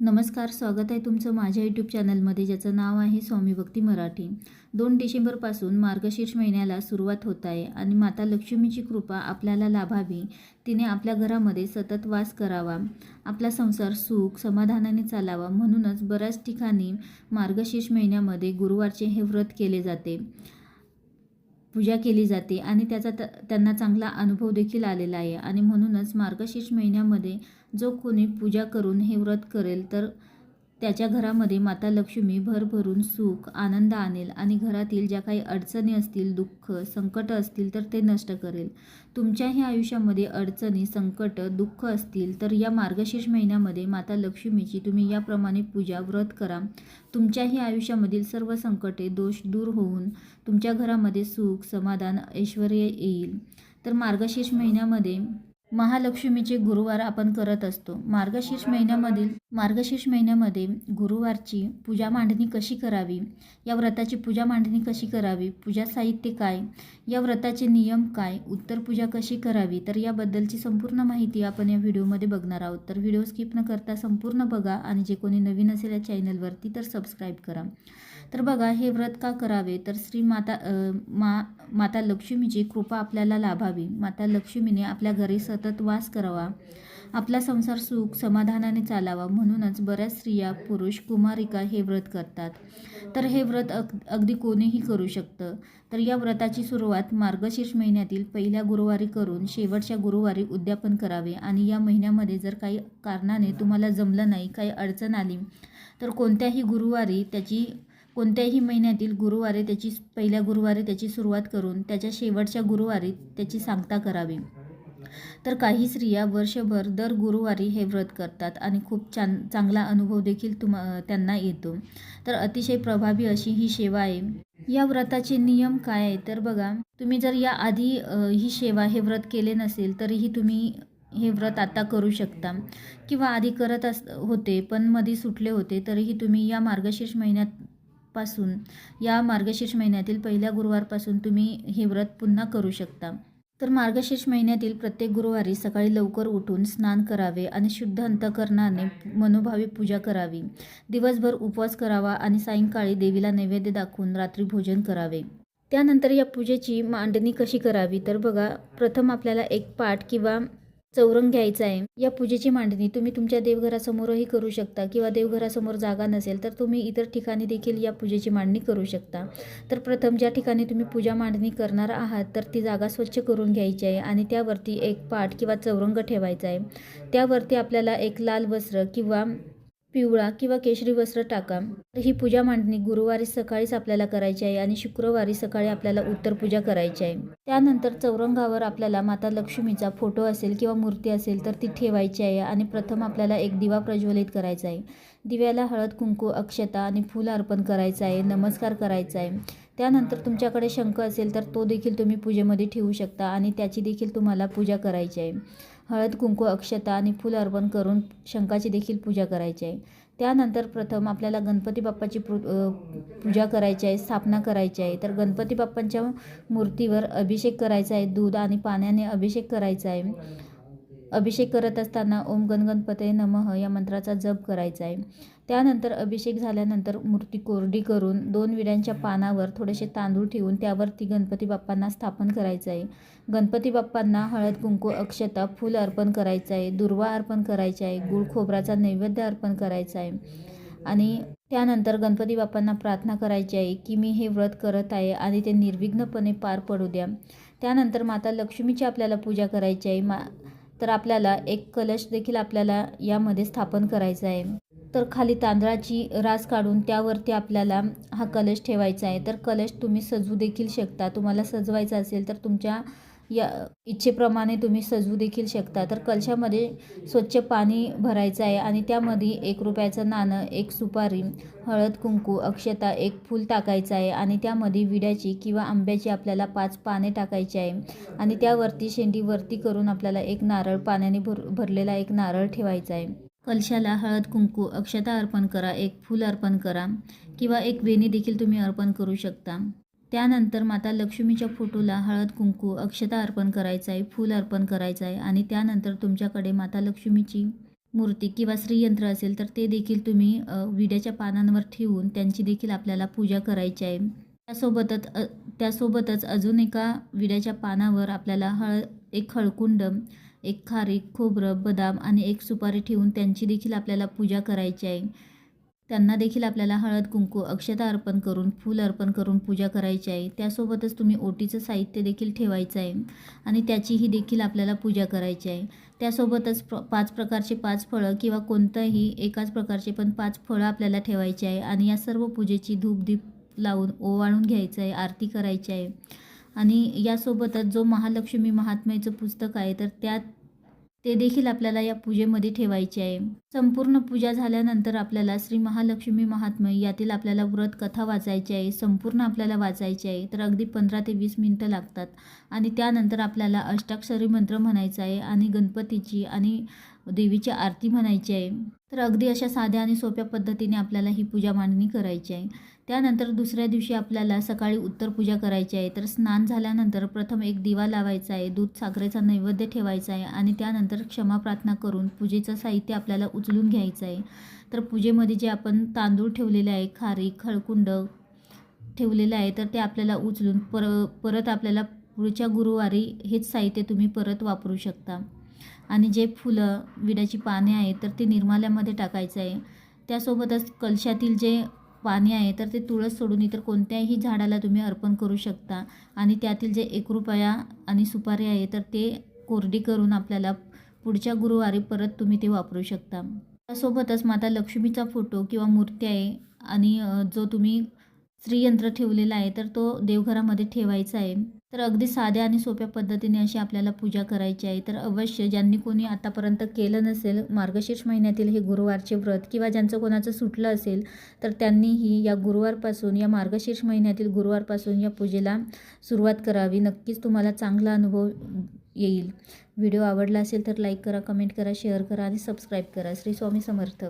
नमस्कार स्वागत आहे तुमचं माझ्या यूट्यूब चॅनलमध्ये ज्याचं नाव आहे स्वामी भक्ती मराठी. दोन डिसेंबरपासून मार्गशीर्ष महिन्याला सुरुवात होत आहे आणि माता लक्ष्मीची कृपा आपल्याला लाभावी. तिने आपल्या घरामध्ये सतत वास करावा आपला संसार सुख समाधानाने चालावा म्हणूनच बऱ्याच ठिकाणी मार्गशीर्ष महिन्यामध्ये गुरुवारचे हे व्रत केले जाते. पूजा केली जाते आणि त्याचा त त्यांना चांगला अनुभव देखील आलेला आहे. आणि म्हणूनच मार्गशीर्ष महिन्यामध्ये जो कोणी पूजा करून हे व्रत करेल तर त्याच्या घरामध्ये माता लक्ष्मी भरभरून सुख आनंद आणेल आणि घरातील ज्या काही अडचणी असतील दुःख संकट असतील तर ते नष्ट करेल. तुमच्याही आयुष्यामध्ये अडचणी संकट दुःख असतील तर या मार्गशीर्ष महिन्यामध्ये माता लक्ष्मीची तुम्ही याप्रमाणे पूजा व्रत करा. तुमच्याही आयुष्यामधील सर्व संकटे दोष दूर होऊन तुमच्या घरामध्ये सुख समाधान ऐश्वर येईल. तर मार्गशीर्ष महिन्यामध्ये महालक्ष्मीचे गुरुवार आपण करत असतो. मार्गशीर्ष महिन्यामधील मार्गशीर्ष महिन्यामध्ये गुरुवारची पूजा मांडणी कशी करावी? या व्रताची पूजा मांडणी कशी करावी? पूजा साहित्य काय? या व्रताचे नियम काय? उत्तर पूजा कशी करावी? तर याबद्दलची संपूर्ण माहिती आपण या व्हिडिओमध्ये बघणार आहोत. तर व्हिडिओ स्किप न करता संपूर्ण बघा आणि जे कोणी नवीन असेल या चॅनलवरती तर सबस्क्राईब करा. तर बघा हे व्रत का करावे? तर श्री माता मा माता लक्ष्मीची कृपा आपल्याला लाभावी. माता लक्ष्मीने आपल्या घरी सतत वास करावा. आपला संसार सुख समाधानाने चालावा. म्हणूनच बऱ्याच स्त्रिया पुरुष कुमारिका हे व्रत करतात. तर हे व्रत अग अगदी कोणीही करू शकतं. तर या व्रताची सुरुवात मार्गशीर्ष महिन्यातील पहिल्या गुरुवारी करून शेवटच्या गुरुवारी उद्यापन करावे. आणि या महिन्यामध्ये जर काही कारणाने तुम्हाला जमलं नाही काही अडचण आली तर कोणत्याही गुरुवारी त्याची कोणत्याही महिन्यातील गुरुवारी त्याची पहिल्या गुरुवारी त्याची सुरुवात करून त्याच्या शेवटच्या गुरुवारी त्याची सांगता करावी. तर काही स्त्रिया वर्षभर दर गुरुवारी हे व्रत करतात आणि खूप छान चांगला अनुभव देखील तुम त्यांना येतो. तर अतिशय प्रभावी अशी ही सेवा आहे. या व्रताचे नियम काय आहे तर बघा तुम्ही जर या आधी ही सेवा हे व्रत केले नसेल तरीही तुम्ही हे व्रत आता करू शकता. किंवा आधी करत अस होते पण मध्ये सुटले होते तरीही तुम्ही या मार्गशीर्ष महिन्यात पासून या मार्गशीर्ष महिन्यातील पहिल्या गुरुवारपासून तुम्ही हे व्रत पुन्हा करू शकता. तर मार्गशीर्ष महिन्यातील प्रत्येक गुरुवारी सकाळी लवकर उठून स्नान करावे आणि शुद्ध अंतकरणाने मनोभावी पूजा करावी. दिवसभर उपवास करावा आणि सायंकाळी देवीला नैवेद्य दाखवून रात्री भोजन करावे. त्यानंतर या पूजेची मांडणी कशी करावी? तर बघा प्रथम आपल्याला एक पाठ किंवा चौरंग घ्यायचा आहे. या पूजेची मांडणी तुम्ही तुमच्या देवघरासमोरही करू शकता किंवा देवघरासमोर जागा नसेल तर तुम्ही इतर ठिकाणी देखील या पूजेची मांडणी करू शकता. तर प्रथम ज्या ठिकाणी तुम्ही पूजा मांडणी करणार आहात तर ती जागा स्वच्छ करून घ्यायची आहे आणि त्यावरती एक पाठ किंवा चौरंग ठेवायचा आहे. त्यावरती आपल्याला एक लाल वस्त्र किंवा पिवळा किंवा केशरी वस्त्र टाका. तर ही पूजा मांडणी गुरुवारी सकाळीच आपल्याला करायची आहे आणि शुक्रवारी सकाळी आपल्याला उत्तर पूजा करायची आहे. त्यानंतर चौरंगावर आपल्याला माता लक्ष्मीचा फोटो असेल किंवा मूर्ती असेल तर ती ठेवायची आहे आणि प्रथम आपल्याला एक दिवा प्रज्वलित करायचा आहे. दिव्याला हळद कुंकू अक्षता आणि फूल अर्पण करायचं आहे. नमस्कार करायचा आहे. त्यानंतर तुमच्याकडे शंख असेल तर तो देखील तुम्ही पूजेमध्ये ठेवू शकता आणि त्याची देखील तुम्हाला पूजा करायची आहे. हळद कुंकू अक्षता आणि फूल अर्पण करून शंखाची देखील पूजा करायची आहे. त्यानंतर प्रथम आपल्याला गणपती बाप्पाची पू पूजा करायची आहे स्थापना करायची आहे. तर गणपती बाप्पांच्या मूर्तीवर अभिषेक करायचा आहे दूध आणि पाण्याने अभिषेक करायचा आहे. अभिषेक करत असताना ओम गणगणपते नमः या मंत्राचा जप करायचा आहे. त्यानंतर अभिषेक झाल्यानंतर मूर्ती कोरडी करून दोन विड्यांच्या पानावर थोडेसे तांदूळ ठेवून त्यावरती गणपती बाप्पांना स्थापन करायचं आहे. गणपती बाप्पांना हळद कुंकू अक्षता फूल अर्पण करायचं आहे. दुर्वा अर्पण करायचं आहे. गुळ खोबराचा नैवेद्य अर्पण करायचा आहे. आणि त्यानंतर गणपती बाप्पांना प्रार्थना करायची आहे की मी हे व्रत करत आहे आणि ते निर्विघ्नपणे पार पडू द्या. त्यानंतर माता लक्ष्मीची आपल्याला पूजा करायची आहे. मा तर आपल्याला एक कलश देखील आपल्याला यामध्ये स्थापन करायचा आहे. तर खाली तांदळाची रास काढून त्यावरती आपल्याला हा कलश ठेवायचा आहे. तर कलश तुम्ही सजवू देखील शकता. तुम्हाला सजवायचा असेल तर तुमच्या या इच्छेप्रमाणे तुम्ही सजवू देखील शकता. तर कलशामध्ये स्वच्छ पाणी भरायचं आहे आणि त्यामध्ये एक रुपयाचं नाणं एक सुपारी हळद कुंकू अक्षता एक फूल टाकायचं आहे आणि त्यामध्ये विड्याची किंवा आंब्याची आपल्याला पाच पाने टाकायची आहे आणि त्यावरती शेंडी वरती करून आपल्याला एक नारळ पाण्याने भर भरलेला एक नारळ ठेवायचा आहे. कलशाला हळद कुंकू अक्षता अर्पण करा एक फूल अर्पण करा किंवा एक वेणी देखील तुम्ही अर्पण करू शकता. त्यानंतर माता लक्ष्मीच्या फोटोला हळद कुंकू अक्षता अर्पण करायचं आहे फूल अर्पण करायचं आहे आणि त्यानंतर तुमच्याकडे माता लक्ष्मीची मूर्ती किंवा श्रीयंत्र असेल तर ते देखील तुम्ही विड्याच्या पानांवर ठेवून त्यांची देखील आपल्याला पूजा करायची आहे त्यासोबतच त्यासोबतच अजून एका विड्याच्या पानावर आपल्याला हळ एक हळकुंड एक खारीक खोबरं बदाम आणि एक सुपारी ठेवून त्यांची देखील आपल्याला पूजा करायची आहे. त्यांना देखील आपल्याला हळद कुंकू अक्षता अर्पण करून फूल अर्पण करून पूजा करायची आहे. त्यासोबतच तुम्ही ओटीचं साहित्य देखील ठेवायचं आहे आणि त्याचीही देखील आपल्याला पूजा करायची आहे. त्यासोबतच प्र पाच प्रकारचे पाच फळं किंवा कोणतंही एकाच प्रकारचे पण पाच फळं आपल्याला ठेवायची आहे आणि या सर्व पूजेची धूप दीप लावून ओवाळून घ्यायचं आहे आरती करायची आहे. आणि यासोबतच जो महालक्ष्मी महात्म्याचं पुस्तक आहे तर त्यात ते देखील आपल्याला या पूजेमध्ये ठेवायचे आहे. संपूर्ण पूजा झाल्यानंतर आपल्याला श्री महालक्ष्मी महात्मा यातील आपल्याला व्रत कथा वाचायची आहे संपूर्ण आपल्याला वाचायची आहे. तर अगदी पंधरा ते वीस मिनटं लागतात. आणि त्यानंतर आपल्याला अष्टाक्षरी मंत्र म्हणायचा आहे आणि गणपतीची आणि देवीची आरती म्हणायची आहे. तर अगदी अशा साध्या आणि सोप्या पद्धतीने आपल्याला ही पूजा मांडणी करायची आहे. त्यानंतर दुसऱ्या दिवशी आपल्याला सकाळी उत्तर पूजा करायची आहे. तर स्नान झाल्यानंतर प्रथम एक दिवा लावायचा आहे. दूध साखरेचा नैवेद्य ठेवायचा आहे आणि त्यानंतर क्षमा प्रार्थना करून पूजेचं साहित्य आपल्याला उचलून घ्यायचं आहे. तर पूजेमध्ये जे आपण तांदूळ ठेवलेले आहे खारी खळकुंड ठेवलेलं आहे तर ते आपल्याला उचलून पर परत आपल्याला पुढच्या गुरुवारी हेच साहित्य तुम्ही परत वापरू शकता. आणि जे फुलं विड्याची पाने आहेत तर ते निर्माल्यामध्ये टाकायचं आहे. त्यासोबतच कलशातील जे पाने आहे तर ते तुळस सोडून इतर कोणत्याही झाडाला तुम्ही अर्पण करू शकता. आणि त्यातील जे एक रुपया आणि सुपारी आहे तर ते कोरडी करून आपल्याला पुढच्या गुरुवारी परत तुम्ही ते वापरू शकता. त्यासोबतच माता लक्ष्मीचा फोटो किंवा मूर्ती आहे आणि जो तुम्ही श्रीयंत्र ठेवलेला आहे तर तो देवघरामध्ये ठेवायचा आहे. तर अगदी साध्या आणि सोप्या पद्धतीने अशी आपल्याला पूजा करायची आहे. तर अवश्य ज्यांनी कोणी आतापर्यंत केलं नसेल मार्गशीर्ष महिन्यातील हे गुरुवारचे व्रत किंवा ज्यांचं कोणाचं सुटलं असेल तर त्यांनीही या गुरुवारपासून या मार्गशीर्ष महिन्यातील गुरुवारपासून या पूजेला सुरुवात करावी. नक्कीच तुम्हाला चांगला अनुभव येईल. व्हिडिओ आवडला असेल तर लाईक करा कमेंट करा शेअर करा आणि सबस्क्राईब करा. श्री स्वामी समर्थ.